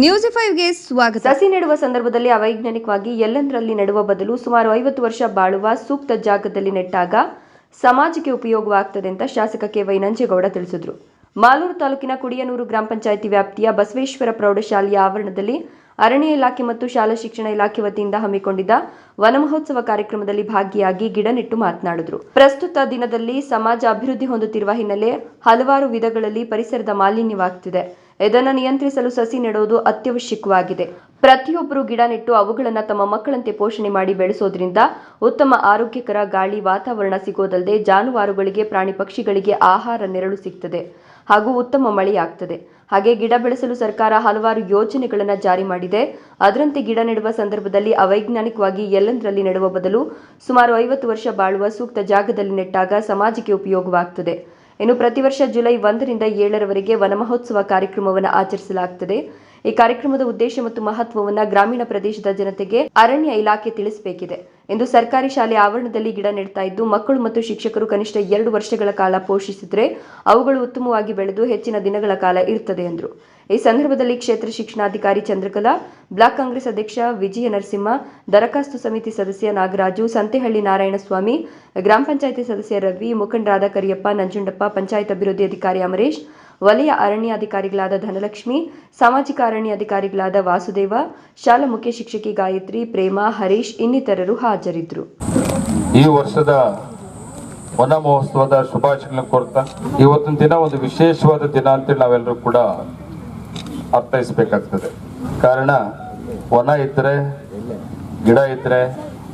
News ಫೈವ್ಗೆ ಸ್ವಾಗತ. ಸಸಿ ನೆಡುವ ಸಂದರ್ಭದಲ್ಲಿ ಅವೈಜ್ಞಾನಿಕವಾಗಿ ಎಲ್ಲೆಂದರಲ್ಲಿ ನೆಡುವ ಬದಲು ಸುಮಾರು ಐವತ್ತು ವರ್ಷ ಬಾಳುವ ಸೂಕ್ತ ಜಾಗದಲ್ಲಿ ನೆಟ್ಟಾಗ ಸಮಾಜಕ್ಕೆ ಉಪಯೋಗವಾಗ್ತದೆ ಅಂತ ಶಾಸಕ ಕೆ ವೈ ನಂಜೇಗೌಡ ತಿಳಿಸಿದರು. ಮಾಲೂರು ತಾಲೂಕಿನ ಕುಡಿಯನೂರು ಗ್ರಾಮ ಪಂಚಾಯಿತಿ ವ್ಯಾಪ್ತಿಯ ಬಸವೇಶ್ವರ ಪ್ರೌಢಶಾಲೆಯ ಆವರಣದಲ್ಲಿ ಅರಣ್ಯ ಇಲಾಖೆ ಮತ್ತು ಶಾಲಾ ಶಿಕ್ಷಣ ಇಲಾಖೆ ವತಿಯಿಂದ ಹಮ್ಮಿಕೊಂಡಿದ್ದ ವನಮಹೋತ್ಸವ ಕಾರ್ಯಕ್ರಮದಲ್ಲಿ ಭಾಗಿಯಾಗಿ ಗಿಡ ನೆಟ್ಟು ಮಾತನಾಡಿದರು. ಪ್ರಸ್ತುತ ದಿನದಲ್ಲಿ ಸಮಾಜ ಅಭಿವೃದ್ಧಿ ಹೊಂದುತ್ತಿರುವ ಹಿನ್ನೆಲೆ ಹಲವಾರು ವಿಧಗಳಲ್ಲಿ ಪರಿಸರದ ಮಾಲಿನ್ಯವಾಗ್ತಿದೆ. ಇದನ್ನು ನಿಯಂತ್ರಿಸಲು ಸಸಿ ನೆಡುವುದು ಅತ್ಯವಶ್ಯಕವಾಗಿದೆ. ಪ್ರತಿಯೊಬ್ಬರು ಗಿಡ ನೆಟ್ಟು ಅವುಗಳನ್ನು ತಮ್ಮ ಮಕ್ಕಳಂತೆ ಪೋಷಣೆ ಮಾಡಿ ಬೆಳೆಸೋದ್ರಿಂದ ಉತ್ತಮ ಆರೋಗ್ಯಕರ ಗಾಳಿ ವಾತಾವರಣ ಸಿಗೋದಲ್ಲದೆ ಜಾನುವಾರುಗಳಿಗೆ, ಪ್ರಾಣಿ ಪಕ್ಷಿಗಳಿಗೆ ಆಹಾರ ನೆರಳು ಸಿಗ್ತದೆ ಹಾಗೂ ಉತ್ತಮ ಮಳೆಯಾಗ್ತದೆ. ಹಾಗೆ ಗಿಡ ಬೆಳೆಸಲು ಸರ್ಕಾರ ಹಲವಾರು ಯೋಜನೆಗಳನ್ನು ಜಾರಿ ಮಾಡಿದೆ. ಅದರಂತೆ ಗಿಡ ನೆಡುವ ಸಂದರ್ಭದಲ್ಲಿ ಅವೈಜ್ಞಾನಿಕವಾಗಿ ಎಲ್ಲೆಂದರಲ್ಲಿ ನೆಡುವ ಬದಲು ಸುಮಾರು ಐವತ್ತು ವರ್ಷ ಬಾಳುವ ಸೂಕ್ತ ಜಾಗದಲ್ಲಿ ನೆಟ್ಟಾಗ ಸಮಾಜಕ್ಕೆ ಉಪಯೋಗವಾಗ್ತದೆ. ಇನ್ನು ಪ್ರತಿ ವರ್ಷ ಜುಲೈ ಒಂದರಿಂದ ಏಳರವರೆಗೆ ವನಮಹೋತ್ಸವ ಕಾರ್ಯಕ್ರಮವನ್ನು ಆಚರಿಸಲಾಗುತ್ತದೆ ಈ ಕಾರ್ಯಕ್ರಮದ ಉದ್ದೇಶ ಮತ್ತು ಮಹತ್ವವನ್ನು ಗ್ರಾಮೀಣ ಪ್ರದೇಶದ ಜನತೆಗೆ ಅರಣ್ಯ ಇಲಾಖೆ ತಿಳಿಸಬೇಕಿದೆ. ಎಂದು ಸರ್ಕಾರಿ ಶಾಲೆ ಆವರಣದಲ್ಲಿ ಗಿಡ ನೆಡ್ತಾ ಇದ್ದು, ಮಕ್ಕಳು ಮತ್ತು ಶಿಕ್ಷಕರು ಕನಿಷ್ಠ ಎರಡು ವರ್ಷಗಳ ಕಾಲ ಪೋಷಿಸಿದ್ರೆ ಅವುಗಳು ಉತ್ತಮವಾಗಿ ಬೆಳೆದು ಹೆಚ್ಚಿನ ದಿನಗಳ ಕಾಲ ಇರುತ್ತದೆ ಎಂದರು. ಈ ಸಂದರ್ಭದಲ್ಲಿ ಕ್ಷೇತ್ರ ಶಿಕ್ಷಣಾಧಿಕಾರಿ ಚಂದ್ರಕಲಾ, ಬ್ಲಾಕ್ ಕಾಂಗ್ರೆಸ್ ಅಧ್ಯಕ್ಷ ವಿಜಯ ನರಸಿಂಹ, ದರಖಾಸ್ತು ಸಮಿತಿ ಸದಸ್ಯ ನಾಗರಾಜು, ಸಂತೆಹಳ್ಳಿ ನಾರಾಯಣಸ್ವಾಮಿ, ಗ್ರಾಮ ಪಂಚಾಯಿತಿ ಸದಸ್ಯ ರವಿ ಮುಖಂಡರಾದ ಕರಿಯಪ್ಪ ನಂಜುಂಡಪ್ಪ, ಪಂಚಾಯತ್ ಅಭಿವೃದ್ಧಿ ಅಧಿಕಾರಿ ಅಮರೇಶ್ ವಲಯ ಅರಣ್ಯಾಧಿಕಾರಿಗಳಾದ ಧನಲಕ್ಷ್ಮಿ, ಸಾಮಾಜಿಕ ಅರಣ್ಯಾಧಿಕಾರಿಗಳಾದ ವಾಸುದೇವ, ಶಾಲಾ ಮುಖ್ಯ ಶಿಕ್ಷಕಿ ಗಾಯತ್ರಿ, ಪ್ರೇಮ, ಹರೀಶ್ ಇನ್ನಿತರರು ಹಾಜರಿದ್ದರು. ಈ ವರ್ಷದ ವನ ಮಹೋತ್ಸವದ ಶುಭಾಶಯಗಳನ್ನು ಕೋರ್ತಾ ಇವತ್ತಿನ ದಿನ ಒಂದು ವಿಶೇಷವಾದ ದಿನ ಅಂತೇಳಿ ನಾವೆಲ್ಲರೂ ಕೂಡ ಅರ್ಥೈಸಬೇಕಾಗ್ತದೆ. ಕಾರಣ, ವನ ಇದ್ರೆ, ಗಿಡ ಇದ್ರೆ,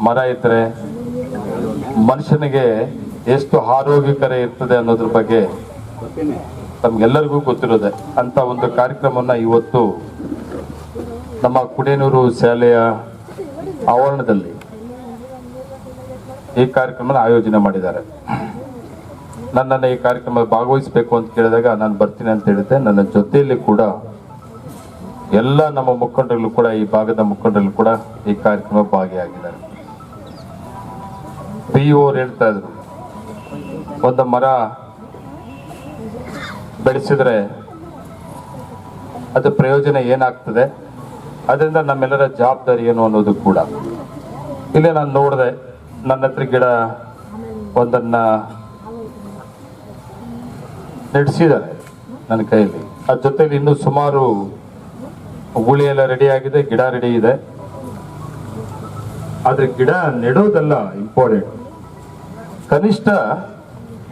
ಮರ ಇದ್ರೆ ಮನುಷ್ಯನಿಗೆ ಎಷ್ಟು ಆರೋಗ್ಯಕರ ಇರ್ತದೆ ಅನ್ನೋದ್ರ ಬಗ್ಗೆ ತಮ್ಗೆಲ್ಲರಿಗೂ ಗೊತ್ತಿರೋದೆ ಅಂತ ಒಂದು ಕಾರ್ಯಕ್ರಮವನ್ನ ಇವತ್ತು ನಮ್ಮ ಕುಡೇನೂರು ಶಾಲೆಯ ಆವರಣದಲ್ಲಿ ಈ ಕಾರ್ಯಕ್ರಮ ಆಯೋಜನೆ ಮಾಡಿದ್ದಾರೆ. ನನ್ನನ್ನು ಈ ಕಾರ್ಯಕ್ರಮ ಭಾಗವಹಿಸಬೇಕು ಅಂತ ಕೇಳಿದಾಗ ನಾನು ಬರ್ತೀನಿ ಅಂತ ಹೇಳಿದ್ದೆ. ನನ್ನ ಜೊತೆಯಲ್ಲಿ ಕೂಡ ಎಲ್ಲ ನಮ್ಮ ಮುಖಂಡರಲ್ಲೂ ಕೂಡ, ಈ ಭಾಗದ ಮುಖಂಡರಲ್ಲೂ ಕೂಡ ಈ ಕಾರ್ಯಕ್ರಮ ಭಾಗಿಯಾಗಿದ್ದಾರೆ. ಪಿ ಅವ್ರು ಹೇಳ್ತಾ ಇದ್ರು, ಒಂದು ಮರ ಬೆಳೆಸಿದ್ರೆ ಅದು ಪ್ರಯೋಜನ ಏನಾಗ್ತದೆ? ಅದರಿಂದ ನಮ್ಮೆಲ್ಲರ ಜವಾಬ್ದಾರಿ ಏನು ಅನ್ನೋದು ಕೂಡ. ಇಲ್ಲಿ ನಾನು ನೋಡಿದೆ, ನನ್ನ ಹತ್ರ ಗಿಡ ಒಂದನ್ನು ನಡೆಸಿದ್ದಾರೆ ನನ್ನ ಕೈಯಲ್ಲಿ. ಅದ್ರ ಜೊತೆಲಿ ಇನ್ನೂ ಸುಮಾರು ಗುಳಿ ಎಲ್ಲ ರೆಡಿ ಆಗಿದೆ, ಗಿಡ ರೆಡಿ ಇದೆ. ಆದರೆ ಗಿಡ ನೆಡೋದಲ್ಲ ಇಂಪಾರ್ಟೆಂಟ್ ಕನಿಷ್ಠ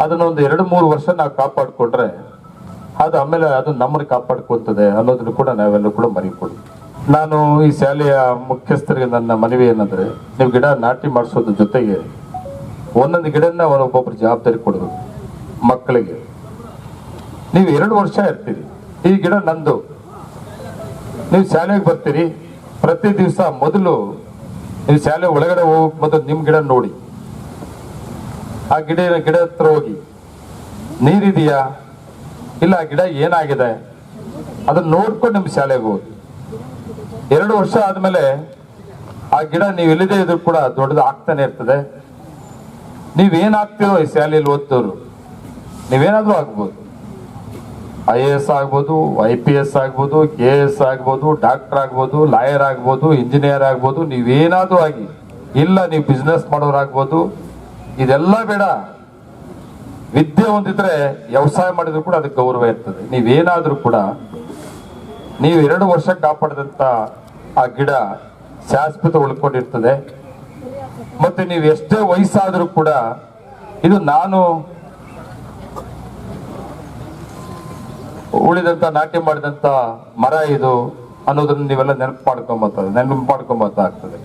ಅದನ್ನೊಂದು ಎರಡು ಮೂರು ವರ್ಷ ನಾವು ಕಾಪಾಡ್ಕೊಂಡ್ರೆ ಅದು ಆಮೇಲೆ ಅದು ನಮ್ಮನ್ನು ಕಾಪಾಡ್ಕೊಳ್ತದೆ ಅನ್ನೋದನ್ನು ಕೂಡ ನಾವೆಲ್ಲ ಕೂಡ ಮರಿಕೊಡಿ ನಾನು ಈ ಶಾಲೆಯ ಮುಖ್ಯಸ್ಥರಿಗೆ ನನ್ನ ಮನವಿ ಏನಂದ್ರೆ, ನೀವು ಗಿಡ ನಾಟಿ ಮಾಡಿಸೋದ್ರ ಜೊತೆಗೆ ಒಂದೊಂದು ಗಿಡನ ಒಬ್ಬೊಬ್ರು ಜವಾಬ್ದಾರಿ ಕೊಡಬೇಕು ಮಕ್ಕಳಿಗೆ. ನೀವು ಎರಡು ವರ್ಷ ಇರ್ತೀರಿ, ಈ ಗಿಡ ನಂದು. ನೀವು ಶಾಲೆಗೆ ಬರ್ತೀರಿ, ಪ್ರತಿ ದಿವಸ ಮೊದಲು ನೀವು ಶಾಲೆ ಒಳಗಡೆ ಹೋಗಿ, ಮೊದಲು ನಿಮ್ ಗಿಡ ನೋಡಿ. ಆ ಗಿಡ ಗಿಡ ಹತ್ರ ಹೋಗಿ, ನೀರಿದೆಯಾ? ಇಲ್ಲ, ಗಿಡ ಏನಾಗಿದೆ? ಅದನ್ನ ನೋಡ್ಕೊಂಡು ನಿಮ್ ಶಾಲೆಗೆ ಹೋಗಿ. ಎರಡು ವರ್ಷ ಆದ್ಮೇಲೆ ಆ ಗಿಡ ನೀವು ಇಲ್ಲದೆ ಇದ್ರು ಕೂಡ ದೊಡ್ಡದು ಆಗ್ತಾನೆ ಇರ್ತದೆ. ನೀವೇನಾಗ್ತೀರೋ ಈ ಶಾಲೆಯಲ್ಲಿ ಓದ್ತವ್ರು ನೀವೇನಾದ್ರೂ ಆಗ್ಬೋದು. ಐ ಎ ಎಸ್ ಆಗ್ಬೋದು, ಐ ಪಿ ಎಸ್ ಆಗ್ಬೋದು, ಕೆ ಎಸ್ ಆಗ್ಬೋದು, ಡಾಕ್ಟರ್ ಆಗ್ಬೋದು, ಲಾಯರ್ ಆಗ್ಬೋದು, ಇಂಜಿನಿಯರ್ ಆಗ್ಬೋದು, ನೀವೇನಾದ್ರೂ ಆಗಿ. ಇಲ್ಲ, ನೀವು ಬಿಸ್ನೆಸ್ ಮಾಡೋರಾಗ್ಬೋದು. ಇದೆಲ್ಲ ಬೇಡ. ವಿದ್ಯೆ ಹೊಂದಿದ್ರೆ ವ್ಯವಸಾಯ ಮಾಡಿದ್ರು ಕೂಡ ಅದಕ್ಕೆ ಗೌರವ ಇರ್ತದೆ. ನೀವೇನಾದ್ರೂ ಕೂಡ ನೀವು ಎರಡು ವರ್ಷ ಕಾಪಾಡಿದಂತ ಆ ಗಿಡ ಶಾಶ್ವತ ಉಳ್ಕೊಂಡಿರ್ತದೆ. ಮತ್ತೆ ನೀವು ಎಷ್ಟೇ ವಯಸ್ಸಾದರೂ ಕೂಡ ಇದು ನಾನು ಉಳಿದಂತ ನಾಟ್ಯ ಮಾಡಿದಂತ ಮರ ಇದು ಅನ್ನೋದನ್ನ ನೀವೆಲ್ಲ ನೆನಪು ಮಾಡ್ಕೊಂಬತ್ತ ನೆನಪು ಮಾಡ್ಕೊಂಬತ್ತ ಆಗ್ತದೆ